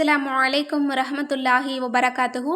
அஸ்லாம் வலைக்கம் வரஹமத்துல்லாஹி வபரகாத்துஹூ.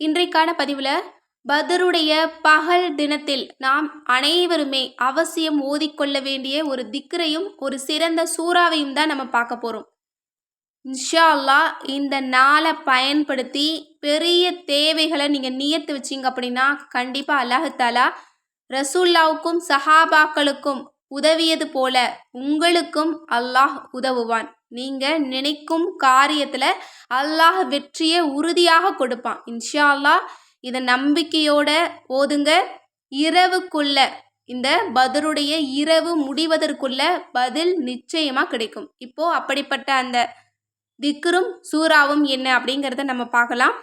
இன்றைக்கான பதிவில் பதருடைய பகல் தினத்தில் நாம் அனைவருமே அவசியம் ஓதிக்கொள்ள வேண்டிய ஒரு திக்ரையும் ஒரு சிறந்த சூறாவையும் தான் நம்ம பார்க்க போகிறோம் இன்ஷா அல்லாஹ் இந்த நாளை பயன்படுத்தி பெரிய தேவைகளை நீங்கள் நியத்து வச்சிங்க அப்படின்னா கண்டிப்பாக அல்லாஹாலா ரசூல்லாவுக்கும் சஹாபாக்களுக்கும் உதவியது போல உங்களுக்கும் அல்லாஹ் உதவுவான். நீங்கள் நினைக்கும் காரியத்தில் அல்லாஹ் வெற்றியை உறுதியாக கொடுப்பான். இன்ஷா அல்லாஹ் இதை நம்பிக்கையோட ஓதுங்க. இரவுக்குள்ள இந்த பதிலுடைய இரவு முடிவதற்குள்ள பதில் நிச்சயமாக கிடைக்கும். இப்போது அப்படிப்பட்ட அந்த திக்ரும் சூறாவும் என்ன அப்படிங்கிறத நம்ம பார்க்கலாம்.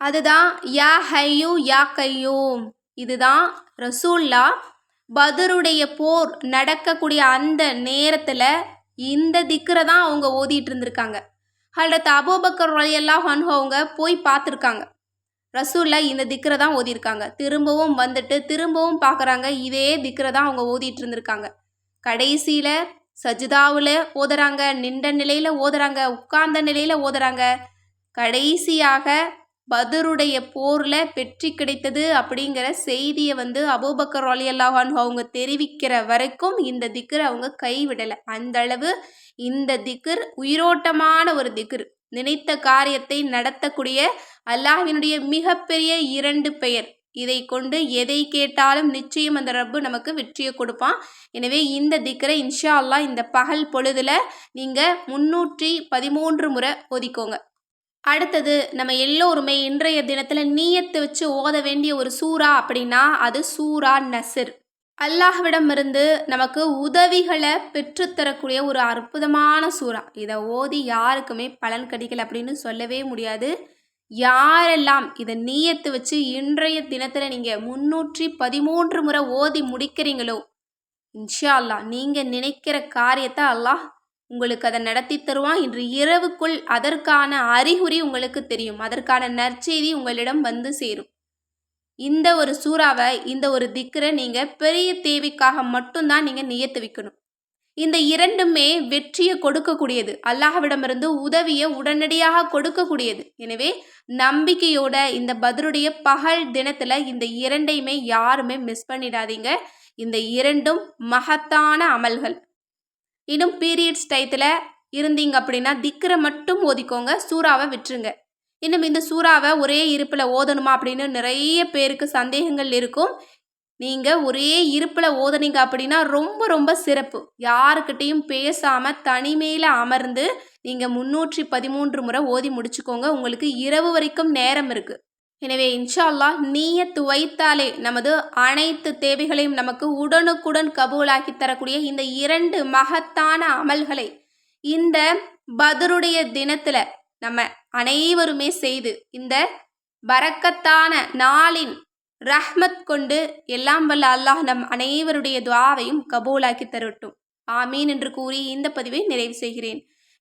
அதுதான் யா ஹையூ யா கையூம். இதுதான் ரசூல்லா பதருடைய போர் நடக்கக்கூடிய அந்த நேரத்தில் இந்த திக்கரை தான் அவங்க ஓதிட்டு இருந்திருக்காங்க. ஹல்ரத் அபோபக்கர் வழியெல்லாம் ஹன்ஹோ அவங்க போய் பார்த்துருக்காங்க. ரசூலில் இந்த திக்கரை தான் ஓதியிருக்காங்க. திரும்பவும் வந்துட்டு திரும்பவும் பார்க்குறாங்க. இதே திக்கரை தான் அவங்க ஓதிட்டு இருந்திருக்காங்க. கடைசியில் சஜிதாவில் ஓதுறாங்க நின்ற நிலையில் ஓதுறாங்க உட்கார்ந்த நிலையில் ஓதுறாங்க. கடைசியாக பதருடைய போரில் வெற்றி கிடைத்தது அப்படிங்கிற செய்தியை வந்து அபூபக்கர் அலி அல்லாஹான் அவங்க தெரிவிக்கிற வரைக்கும் இந்த திக்கர் அவங்க கைவிடலை. அந்த அளவு இந்த திக்கர் உயிரோட்டமான ஒரு திக்கர் நினைத்த காரியத்தை நடத்தக்கூடிய அல்லாஹினுடைய மிகப்பெரிய இரண்டு பெயர். இதை கொண்டு எதை கேட்டாலும் நிச்சயம் அந்த ரப்பு நமக்கு வெற்றியை கொடுப்பான். எனவே இந்த திக்கரை இன்ஷா அல்லா இந்த பகல் பொழுதுல நீங்கள் முன்னூற்றி பதிமூன்று முறை ஒதிக்கோங்க அடுத்தது நம்ம எல்லோருமே இன்றைய தினத்தில் நீயத்து வச்சு ஓத வேண்டிய ஒரு சூறா அப்படின்னா அது சூரா நசிர். அல்லாஹ்விடமிருந்து நமக்கு உதவிகளை பெற்றுத்தரக்கூடிய ஒரு அற்புதமான சூறா. இதை ஓதி யாருக்குமே பலன் கிடைக்கல அப்படின்னு சொல்லவே முடியாது. யாரெல்லாம் இதை நீயத்து வச்சு இன்றைய தினத்தில் நீங்கள் முன்னூற்றி பதிமூன்று முறை ஓதி முடிக்கிறீங்களோ இன்ஷா அல்லாஹ் நீங்கள் நினைக்கிற காரியத்தை அல்லாஹ் உங்களுக்கு அதை நடத்தி தருவான் இன்று இரவுக்குள் அதற்கான அறிகுறி உங்களுக்கு தெரியும். அதற்கான நற்செய்தி உங்களிடம் வந்து சேரும். இந்த ஒரு சூறாவை இந்த ஒரு திக்கரை நீங்கள் பெரிய தேவைக்காக மட்டும்தான் நீங்கள் நியத்து வைக்கணும். இந்த இரண்டுமே வெற்றியை கொடுக்கக்கூடியது. அல்லாஹ்விடமிருந்து உதவியை உடனடியாக கொடுக்கக்கூடியது. எனவே நம்பிக்கையோட இந்த பதிலுடைய பகல் தினத்தில் இந்த இரண்டையுமே யாருமே மிஸ் பண்ணிடாதீங்க. இந்த இரண்டும் மகத்தான அமல்கள். இன்னும் பீரியட்ஸ் டயத்தில் இருந்தீங்க அப்படின்னா திக்கரை மட்டும் ஓதிக்கோங்க சூறாவை விட்டுருங்க. இன்னும் இந்த சூறாவை ஒரே இருப்பில் ஓதணுமா அப்படின்னு நிறைய பேருக்கு சந்தேகங்கள் இருக்கும். நீங்கள் ஒரே இருப்பில் ஓதனீங்க அப்படின்னா ரொம்ப ரொம்ப சிறப்பு. யாருக்கிட்டேயும் பேசாமல் தனிமையில் அமர்ந்து நீங்கள் முன்னூற்றி பதிமூன்று முறை ஓதி முடிச்சுக்கோங்க. உங்களுக்கு இரவு வரைக்கும் நேரம் இருக்குது எனவே இன்ஷா அல்லாஹ் நீய துவைத்தாலே நமது அனைத்து தேவைகளையும் நமக்கு உடனுக்குடன் கபூலாக்கி தரக்கூடிய இந்த இரண்டு மகத்தான அமல்களை இந்த பதருடைய தினத்தில் நம்ம அனைவருமே செய்து இந்த பறக்கத்தான நாளின் ரஹ்மத் கொண்டு எல்லாம் வல்ல அல்லாஹ் நம் அனைவருடைய துவாவையும் கபூலாக்கி தரட்டும். ஆமீன் என்று கூறி இந்த பதிவை நிறைவு செய்கிறேன்.